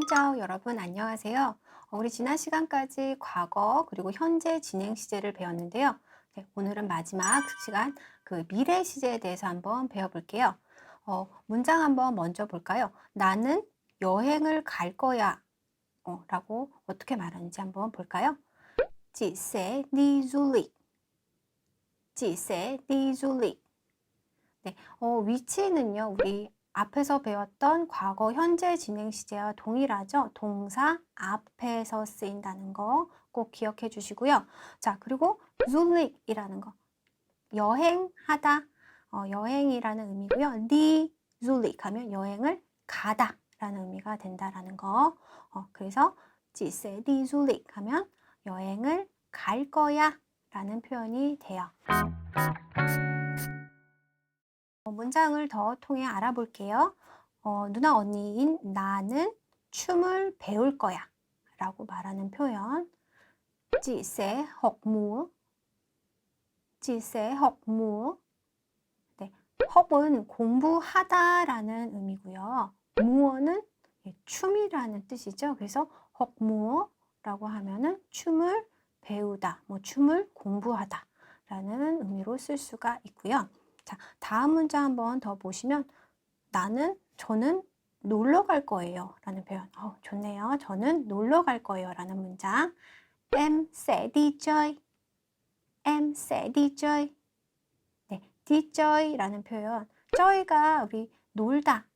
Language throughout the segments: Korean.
신짜오 여러분 안녕하세요. 어, 우리 지난 시간까지 과거 그리고 현재 진행 시제를 배웠는데요. 네, 오늘은 마지막 시간 그 미래 시제에 대해서 한번 배워볼게요. 어, 문장 한번 먼저 볼까요? 나는 여행을 갈 거야. 어, 라고 어떻게 말하는지 한번 볼까요? Sẽ đi du lịch. 네, 어, 위치는요, 우리 앞에서 배웠던 과거, 현재 진행 시제와 동일하죠? 동사 앞에서 쓰인다는 거 꼭 기억해 주시고요. 자, 그리고 zul릭이라는 거. 여행하다, 어, 여행이라는 의미고요. 니 zul릭 하면 여행을 가다 라는 의미가 된다라는 거. 어, 그래서 지세 디 zul릭 하면 여행을 갈 거야 라는 표현이 돼요. 어, 문장을 더 통해 알아볼게요. 어, 누나 언니인 나는 춤을 배울 거야 라고 말하는 표현. Chị sẽ học. 네, học 은 공부하다 라는 의미고요. 무어는 춤이라는 뜻이죠. 그래서 học mú어라고 하면은 춤을 배우다, 뭐 춤을 공부하다 라는 의미로 쓸 수가 있고요. 자, 다음 문장 한번 더 보시면 나는 저는 놀러 갈 거예요 라는 표현. 어, 좋네요. 저는 놀러 갈 거예요 라는 문장. Em sẽ đi chơi. Em sẽ đi chơi. 네, đi chơi 라는 표현. 저희가 우리 놀다.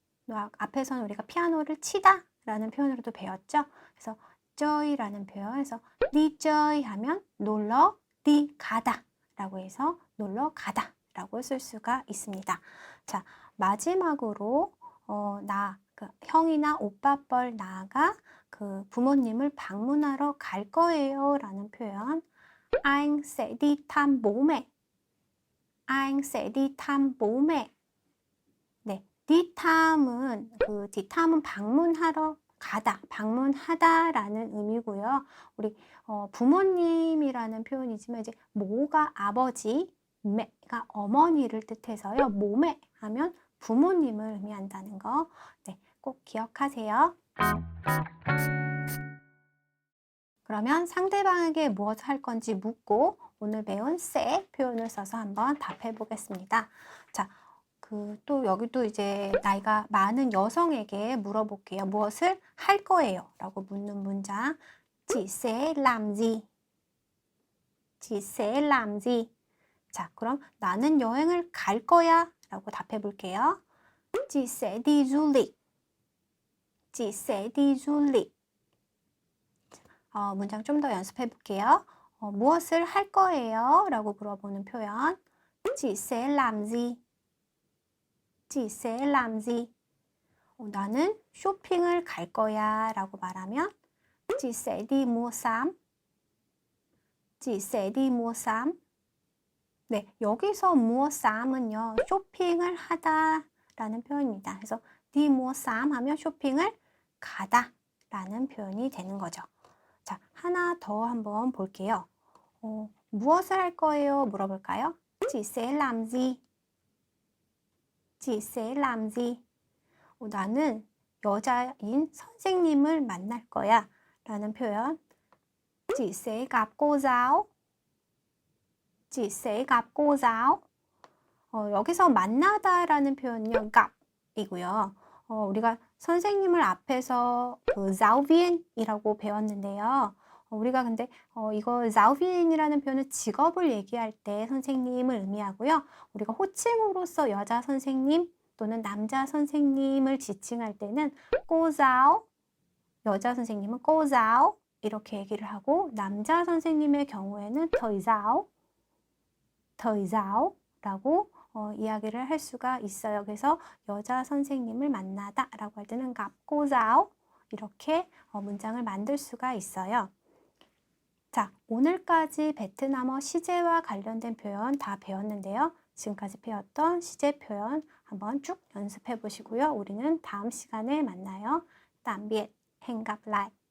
앞에서는 우리가 피아노를 치다 라는 표현으로도 배웠죠. 그래서 저희라는 표현에서 đi chơi 하면 놀러, đi 가다 라고 해서 놀러 가다 라고 쓸 수가 있습니다. 자, 마지막으로 어, 나, 그 형이나 오빠 뻘 나가 그 부모님을 방문하러 갈 거예요 라는 표현 Anh sẽ đi thăm bố mẹ 네, tham은 그 tham은 방문하러 가다, 방문하다 라는 의미고요. 우리 어, 부모님이라는 표현이지만 이제 모가 아버지, 매가 어머니를 뜻해서요. 몸에 하면 부모님을 의미한다는 거. 네, 꼭 기억하세요. 그러면 상대방에게 무엇을 할 건지 묻고 오늘 배운 세 표현을 써서 한번 답해 보겠습니다. 자, 그 또 여기도 이제 나이가 많은 여성에게 물어볼게요. 무엇을 할 거예요? 라고 묻는 문장. Chị sẽ làm gì? 자, 그럼 나는 여행을 갈 거야 라고 답해 볼게요. Đi du lịch. 어, 문장 좀 더 연습해 볼게요. 어, 무엇을 할 거예요? 라고 물어보는 표현. Sẽ làm gì? 어, 나는 쇼핑을 갈 거야 라고 말하면 sẽ đi mua sắm. 네, 여기서 mua sắm 은요, 쇼핑을 하다라는 표현입니다. 그래서 mua sắm 하면 쇼핑을 가다 라는 표현이 되는 거죠. 자, 하나 더 한번 볼게요. 어, 무엇을 할 거예요? 물어볼까요? Chị sẽ làm gì? 어, 나는 여자인 선생님을 만날 거야 라는 표현. Cô giáo. Chị sẽ gặp cô. 어, 여기서 만나다라는 표현은요, 갑이고요. 어, 우리가 선생님을 앞에서 그 자우비엔이라고 배웠는데요. 어, 우리가 근데 어, 이거 자우비엔이라는 표현은 직업을 얘기할 때 선생님을 의미하고요. 우리가 호칭으로서 여자 선생님 또는 남자 선생님을 지칭할 때는 꼬자오 여자 선생님은 꼬자오 이렇게 얘기를 하고 남자 선생님의 경우에는 더이자오 더이자오 라고 어, 이야기를 할 수가 있어요. 그래서 여자 선생님을 만나다 라고 할 때는 갑고자오 이렇게 어, 문장을 만들 수가 있어요. 자, 오늘까지 베트남어 시제와 관련된 표현 다 배웠는데요. 지금까지 배웠던 시제 표현 한번 쭉 연습해 보시고요. 우리는 다음 시간에 만나요. 땀비엣 행갑라이